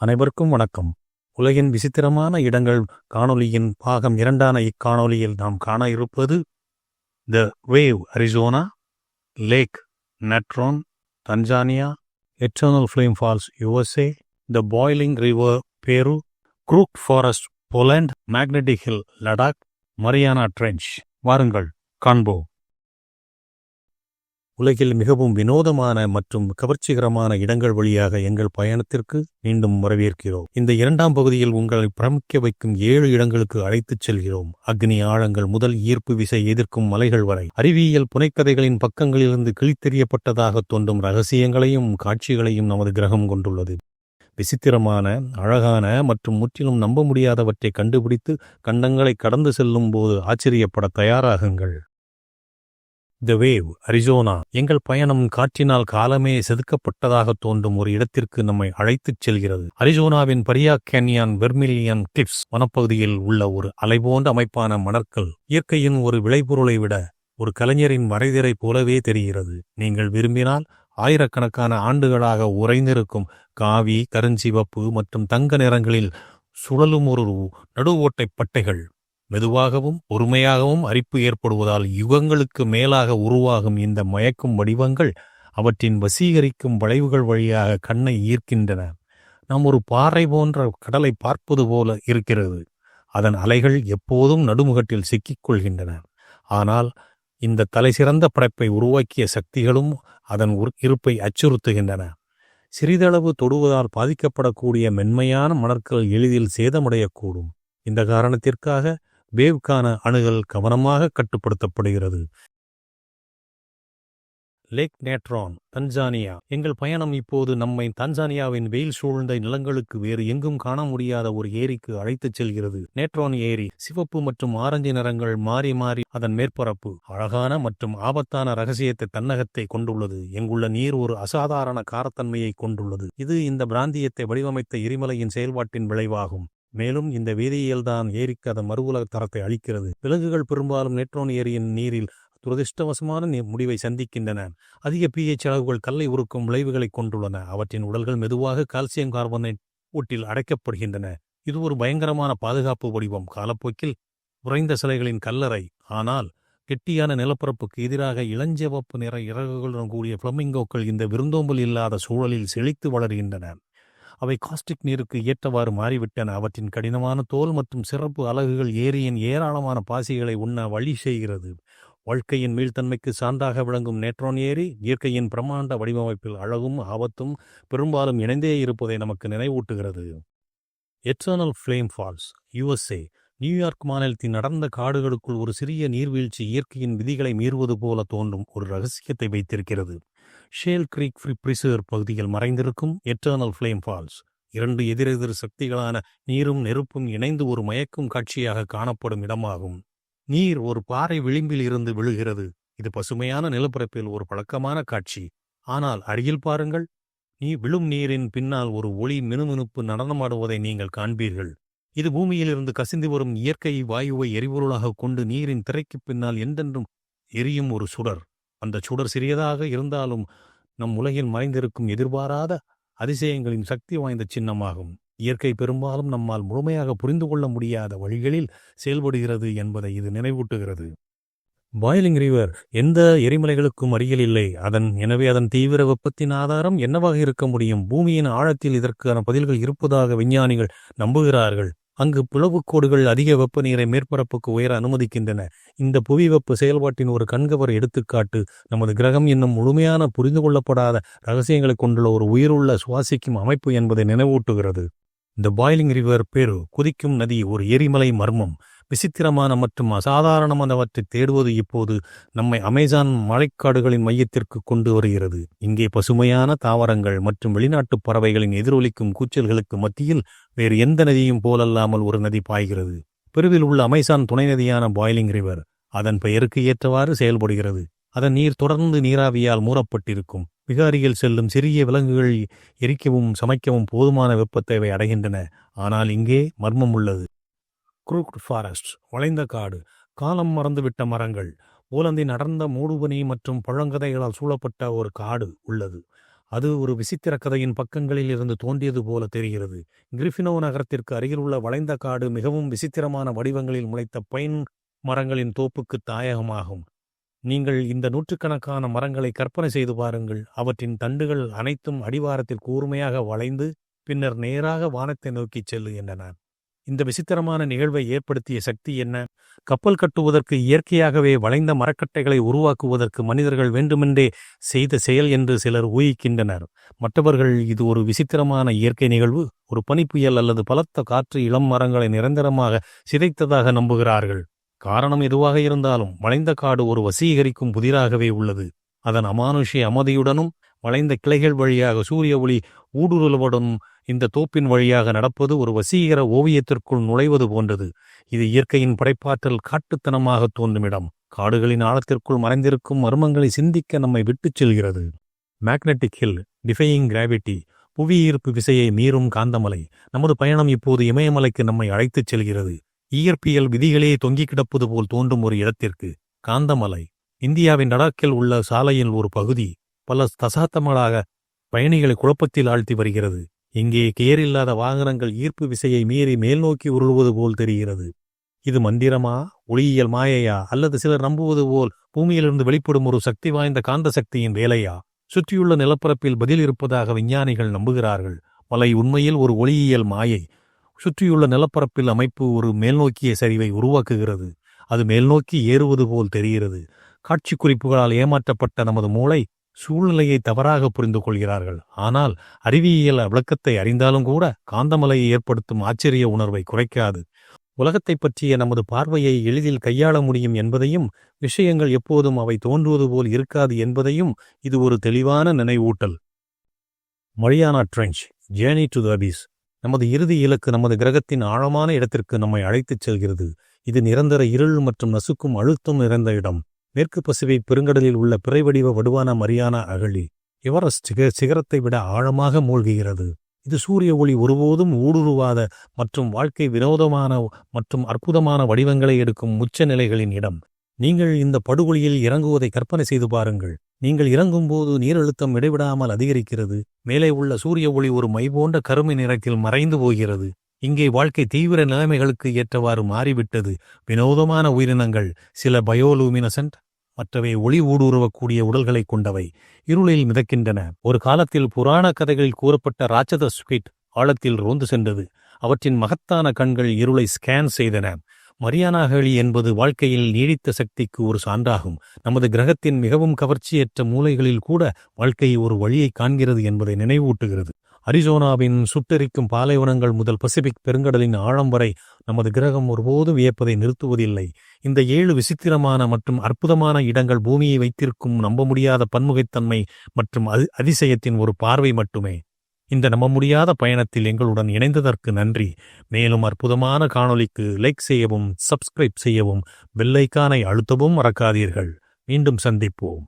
அனைவருக்கும் வணக்கம். உலகின் விசித்திரமான இடங்கள் காணொலியின் பாகம் இரண்டான இக்காணொலியில் நாம் காண இருப்பது the wave Arizona lake Natron Tanzania eternal flame falls USA the boiling river Peru crooked forest Poland magnetic hill Ladakh Mariana trench வாருங்கள் காண்போம். உலகில் மிகவும் வினோதமான மற்றும் கவர்ச்சிகரமான இடங்கள் வழியாக எங்கள் பயணத்திற்கு மீண்டும் வரவேற்கிறோம். இந்த இரண்டாம் பகுதியில் உங்களை பிரமிக்க வைக்கும் ஏழு இடங்களுக்கு அழைத்துச் செல்கிறோம். அக்னி ஆழங்கள் முதல் ஈர்ப்பு விசை எதிர்க்கும் மலைகள் வரை. அறிவியல் புனைக்கதைகளின் பக்கங்களிலிருந்து கிழித்தெறியப்பட்டதாக தோன்றும் ரகசியங்களையும் காட்சிகளையும் நமது கிரகம் கொண்டுள்ளது. விசித்திரமான அழகான மற்றும் முற்றிலும் நம்ப முடியாதவற்றை கண்டுபிடித்து கண்டங்களை கடந்து செல்லும் போது ஆச்சரியப்பட தயாராகுங்கள். த வேவ் அரிசோனா எங்கள் பயணம் காற்றினால் காலமே செதுக்கப்பட்டதாக தோன்றும் ஒரு இடத்திற்கு நம்மை அழைத்துச் செல்கிறது. அரிசோனாவின் பரியா கேன்யான் வெர்மிலியன் கிளிப்ஸ் வனப்பகுதியில் உள்ள ஒரு அலைபோன்ற அமைப்பான மணற்கல் இயற்கையின் ஒரு விளைபொருளை விட ஒரு கலைஞரின் வரைதிரை போலவே தெரிகிறது. நீங்கள் விரும்பினால் ஆயிரக்கணக்கான ஆண்டுகளாக உறைந்திருக்கும் காவி கருஞ்சிவப்பு மற்றும் தங்க நிறங்களில் சுழலும் ஒரு நடுவோட்டை பட்டைகள் மெதுவாகவும் பொறுமையாகவும் அரிப்பு ஏற்படுவதால் யுகங்களுக்கு மேலாக உருவாகும் இந்த மயக்கும் வடிவங்கள் அவற்றின் வசீகரிக்கும் வளைவுகள் வழியாக கண்ணை ஈர்க்கின்றன. நாம் ஒரு பாறை போன்ற கடலை பார்ப்பது போல இருக்கிறது. அதன் அலைகள் எப்போதும் நடுமுகட்டில் சிக்கிக் கொள்கின்றன ஆனால் இந்த தலைசிறந்த படைப்பை உருவாக்கிய சக்திகளும் அதன் இருப்பை அச்சுறுத்துகின்றன. சிறிதளவு தொடுவதால் பாதிக்கப்படக்கூடிய மென்மையான மணற்கள் எளிதில் சேதமடையக்கூடும். இந்த காரணத்திற்காக வேவ்க்கான அணுகல் கவனமாக கட்டுப்படுத்தப்படுகிறது. Lake Natron Tanzania. எங்கள் பயணம் இப்போது நம்மை தன்சானியாவின் வெயில் சூழ்ந்த நிலங்களுக்கு வேறு எங்கும் காண முடியாத ஒரு ஏரிக்கு அழைத்துச் செல்கிறது. நேட்ரான் ஏரி சிவப்பு மற்றும் ஆரஞ்சு நிறங்கள் மாறி மாறி அதன் மேற்பரப்பு அழகான மற்றும் ஆபத்தான ரகசியத்தை தன்னகத்தை கொண்டுள்ளது. எங்குள்ள நீர் ஒரு அசாதாரண காரத்தன்மையை கொண்டுள்ளது. இது இந்த பிராந்தியத்தை வடிவமைத்த எரிமலையின் செயல்பாட்டின் விளைவாகும். மேலும் இந்த வேதியியல்தான் ஏரிக்கு அதன் மறுவுலக தரத்தை அளிக்கிறது விலங்குகள் பெரும்பாலும் நெட்ரோன் ஏரியின் நீரில் துரதிருஷ்டவசமான முடிவை சந்திக்கின்றன. அதிக பிஹெச் அளவுகள் கல்லை உருக்கும் விளைவுகளை கொண்டுள்ளன. அவற்றின் உடல்கள் மெதுவாக கால்சியம் கார்பனேட் ஊட்டில் அடைக்கப்படுகின்றன. இது ஒரு பயங்கரமான பாதுகாப்பு வடிவம். காலப்போக்கில் உறைந்த சிலைகளின் கல்லறை. ஆனால் கெட்டியான நிலப்பரப்புக்கு எதிராக இளஞ்சிவப்பு நிற இறகுகளுடன் கூடிய பிளமிங்கோக்கள் இந்த விருந்தோம்பல் இல்லாத சூழலில் செழித்து வளர்கின்றன. அவை காஸ்டிக் நீருக்கு ஏற்றவாறு மாறிவிட்டன. அவற்றின் கடினமான தோல் மற்றும் சிறப்பு அலகுகள் ஏரியின் ஏராளமான பாசிகளை உண்ண வழி செய்கிறது. வாழ்க்கையின் மீள்தன்மைக்கு சான்றாக விளங்கும் நேட்ரோன் ஏரி இயற்கையின் பிரம்மாண்ட வடிவமைப்பில் அழகும் ஆபத்தும் பெரும்பாலும் இணைந்தே இருப்பதை நமக்கு நினைவூட்டுகிறது. Eternal flame falls USA New York மாநிலத்தின் நடந்த காடுகளுக்குள் ஒரு சிறிய நீர்வீழ்ச்சி இயற்கையின் விதிகளை மீறுவது போல தோன்றும் ஒரு ரகசியத்தை வைத்திருக்கிறது. ஷேல் கிரீக் ஃப்ரிப்ரிசர் பகுதியில் மறைந்திருக்கும் எட்டர்னல் ஃப்ளேம் ஃபால்ஸ். இரண்டு எதிரெதிர் சக்திகளான நீரும் நெருப்பும் இணைந்து ஒரு மயக்கும் காட்சியாக காணப்படும் இடமாகும். நீர் ஒரு பாறை விளிம்பில் இருந்து விழுகிறது. இது பசுமையான நிலப்பரப்பில் ஒரு பழக்கமான காட்சி. ஆனால் அருகில் பாருங்கள். நீ விழும் நீரின் பின்னால் ஒரு ஒளி மினுமினுப்பு நடனமாடுவதை நீங்கள் காண்பீர்கள். இது பூமியிலிருந்து கசிந்து வரும் இயற்கை வாயுவை எரிபொருளாக கொண்டு நீரின் திரைக்கு பின்னால் எந்தென்றும் எரியும் ஒரு சுடர். அந்த சுடர் சிறியதாக இருந்தாலும் நம் உலகில் மறைந்திருக்கும் எதிர்பாராத அதிசயங்களின் சக்தி வாய்ந்த சின்னமாகும். இயற்கை பெரும்பாலும் நம்மால் முழுமையாக புரிந்து கொள்ள முடியாத வழிகளில் செயல்படுகிறது என்பதை இது நினைவூட்டுகிறது. பாய்லிங் ரிவர் எந்த எரிமலைகளுக்கும் அருகில் இல்லை. அதன் எனவே அதன் தீவிர வெப்பத்தின் ஆதாரம் என்னவாக இருக்க முடியும்? பூமியின் ஆழத்தில் இதற்கான பதில்கள் இருப்பதாக விஞ்ஞானிகள் நம்புகிறார்கள். அங்கு பிளவுக்கோடுகள் அதிக வெப்பநீரை மேற்பரப்புக்கு உயர அனுமதிக்கின்றன. இந்த புவி வெப்ப செயல்பாட்டின் ஒரு கண்கவர் எடுத்துக்காட்டு நமது கிரகம் இன்னும் முழுமையான புரிந்து கொள்ளப்படாத ரகசியங்களை கொண்டுள்ள ஒரு உயிருள்ள சுவாசிக்கும் அமைப்பு என்பதை நினைவூட்டுகிறது. இந்த பாய்லிங் ரிவர் பெரு குதிக்கும் நதி ஒரு எரிமலை மர்மம். விசித்திரமான மற்றும் அசாதாரணமானவற்றை தேடுவது இப்போது நம்மை அமேசான் மழைக்காடுகளின் மையத்திற்கு கொண்டு வருகிறது. இங்கே பசுமையான தாவரங்கள் மற்றும் வெளிநாட்டு பறவைகளின் எதிரொலிக்கும் கூச்சல்களுக்கு மத்தியில் வேறு எந்த நதியும் போலல்லாமல் ஒரு நதி பாய்கிறது. பெருவில் உள்ள அமேசான் துணை நதியான பாய்லிங் ரிவர் அதன் பெயருக்கு ஏற்றவாறு செயல்படுகிறது. அதன் நீர் தொடர்ந்து நீராவியால் மூடப்பட்டிருக்கும். மிக அருகில் செல்லும் சிறிய விலங்குகள் எரிக்கவும் சமைக்கவும் போதுமான வெப்பத்தேவை அடைகின்றன. ஆனால் இங்கே மர்மம் உள்ளது. குரூக்ட் ஃபாரஸ்ட் வளைந்த காடு காலம் மறந்துவிட்ட மரங்கள் போலந்தின் அடர்ந்த மூடுபனி மற்றும் பழங்கதைகளால் சூழப்பட்ட ஒரு காடு உள்ளது. அது ஒரு விசித்திர கதையின் பக்கங்களில் இருந்து தோன்றியது போல தெரிகிறது. கிரிஃபினோ நகரத்திற்கு அருகிலுள்ள வளைந்த காடு மிகவும் விசித்திரமான வடிவங்களில் முளைத்த பைன் மரங்களின் தோப்புக்கு தாயகமாகும். நீங்கள் இந்த நூற்றுக்கணக்கான மரங்களை கற்பனை செய்து பாருங்கள். அவற்றின் தண்டுகள் அனைத்தும் அடிவாரத்தில் கூர்மையாக வளைந்து பின்னர் நேராக வானத்தை நோக்கிச் செல்லுகின்றன. இந்த விசித்திரமான நிகழ்வை ஏற்படுத்திய சக்தி என்ன? கப்பல் கட்டுவதற்கு இயற்கையாகவே வளைந்த மரக்கட்டைகளை உருவாக்குவதற்கு மனிதர்கள் வேண்டுமென்றே செய்த செயல் என்று சிலர் ஊகிக்கின்றனர். மற்றவர்கள் இது ஒரு விசித்திரமான இயற்கை நிகழ்வு ஒரு பனிப்புயல் அல்லது பலத்த காற்று இளம் மரங்களை நிரந்தரமாக சிதைத்ததாக நம்புகிறார்கள். காரணம் எதுவாக இருந்தாலும் வளைந்த காடு ஒரு வசீகரிக்கும் புதிராகவே உள்ளது. அதன் அமானுஷ்ய அமைதியுடனும் வளைந்த கிளைகள் வழியாக சூரிய ஒளி ஊடுருவலுடனும் இந்த தோப்பின் வழியாக நடப்பது ஒரு வசீகர ஓவியத்திற்குள் நுழைவது போன்றது. இது இயற்கையின் படைப்பாற்றல் காட்டுத்தனமாக தோன்றும் இடம் காடுகளின் ஆழத்திற்குள் மறைந்திருக்கும் மர்மங்களை சிந்திக்க நம்மை விட்டுச் செல்கிறது. மேக்னெட்டிக் ஹில் டிஃபையிங் கிராவிட்டி புவியீர்ப்பு விசையை மீறும் காந்தமலை நமது பயணம் இப்போது இமயமலைக்கு நம்மை அழைத்துச் செல்கிறது. இயற்பியல் விதிகளே தொங்கிக் கிடப்பது போல் தோன்றும் ஒரு இடத்திற்கு காந்தமலை. இந்தியாவின் லடாக்கில் உள்ள சாலையின் ஒரு பகுதி பல தசாப்தங்களாக பயணிகளை குழப்பத்தில் ஆழ்த்தி வருகிறது. இங்கே கேர் இல்லாத வாகனங்கள் ஈர்ப்பு விசையை மீறி மேல்நோக்கி உருள்வது போல் தெரிகிறது. இது மந்திரமா ஒளியியல் மாயையா அல்லது சிலர் நம்புவது போல் பூமியிலிருந்து வெளிப்படும் ஒரு சக்தி வாய்ந்த காந்த சக்தியின் வேலையா? சுற்றியுள்ள நிலப்பரப்பில் பதில் இருப்பதாக விஞ்ஞானிகள் நம்புகிறார்கள். மலை உண்மையில் ஒரு ஒளியியல் மாயை. சுற்றியுள்ள நிலப்பரப்பில் அமைப்பு ஒரு மேல்நோக்கிய சரிவை உருவாக்குகிறது. அது மேல்நோக்கி ஏறுவது போல் தெரிகிறது. காட்சி குறிப்புகளால் ஏமாற்றப்பட்ட நமது மூளை சூழ்நிலையை தவறாக புரிந்து கொள்கிறார்கள் ஆனால் அறிவியல் விளக்கத்தை அறிந்தாலும் கூட காந்தமலையை ஏற்படுத்தும் ஆச்சரிய உணர்வை குறைக்காது. உலகத்தைப் பற்றிய நமது பார்வையை எளிதில் கையாள முடியும் என்பதையும் விஷயங்கள் எப்போதும் அவை தோன்றுவது போல் இருக்காது என்பதையும் இது ஒரு தெளிவான நினைவூட்டல். Mariana trench journey to the abyss நமது இறுதி இலக்கு நமது கிரகத்தின் ஆழமான இடத்திற்கு நம்மை அழைத்துச் செல்கிறது. இது நிரந்தர இருள் மற்றும் நசுக்கும் அழுத்தம் நிறைந்த இடம். மேற்கு பசிபிக் பெருங்கடலில் உள்ள பிறைவடிவ வடுவான மரியானா அகழி எவரெஸ்ட் சிக சிகரத்தை விட ஆழமாக மூழ்குகிறது. இது சூரிய ஒளி ஒருபோதும் ஊடுருவாத மற்றும் வாழ்க்கை வினோதமான மற்றும் அற்புதமான வடிவங்களை எடுக்கும் உச்ச நிலைகளின் இடம். நீங்கள் இந்த படுகொலியில் இறங்குவதை கற்பனை செய்து பாருங்கள். நீங்கள் இறங்கும்போது நீரழுத்தம் இடைவிடாமல் அதிகரிக்கிறது. மேலே உள்ள சூரிய ஒளி ஒரு மை போன்ற கருமை நிறத்தில் மறைந்து போகிறது. இங்கே வாழ்க்கை தீவிர நிலைமைகளுக்கு ஏற்றவாறு மாறிவிட்டது. வினோதமான உயிரினங்கள் சில பயோலூமினசன்ட் மற்றவை ஒளி ஊடுருவக்கூடிய உடல்களை கொண்டவை. இருளில் மிதக்கின்றன. ஒரு காலத்தில் புராண கதைகளில் கூறப்பட்ட ராட்சத ஸ்குவிட் ஆழத்தில் ரோந்து சென்றது. அவற்றின் மகத்தான கண்கள் இருளை ஸ்கேன் செய்தன. மரியானாகழி என்பது வாழ்க்கையில் நீடித்த சக்திக்கு ஒரு சான்றாகும். நமது கிரகத்தின் மிகவும் கவர்ச்சியற்ற மூலைகளில் கூட வாழ்க்கை ஒரு வழியை காண்கிறது என்பதை நினைவூட்டுகிறது. அரிசோனாவின் சுட்டெரிக்கும் பாலைவனங்கள் முதல் பசிபிக் பெருங்கடலின் ஆழம் வரை நமது கிரகம் ஒருபோதும் வியப்பதை நிறுத்துவதில்லை. இந்த ஏழு விசித்திரமான மற்றும் அற்புதமான இடங்கள் பூமியை வைத்திருக்கும் நம்ப முடியாத பன்முகைத்தன்மை மற்றும் அதிசயத்தின் ஒரு பார்வை மட்டுமே. இந்த நம்ப முடியாத பயணத்தில் எங்களுடன் இணைந்ததற்கு நன்றி. மேலும் அற்புதமான காணொலிக்கு லைக் செய்யவும் சப்ஸ்கிரைப் செய்யவும் பெல்லைக்கானை அழுத்தவும் மறக்காதீர்கள். மீண்டும் சந்திப்போம்.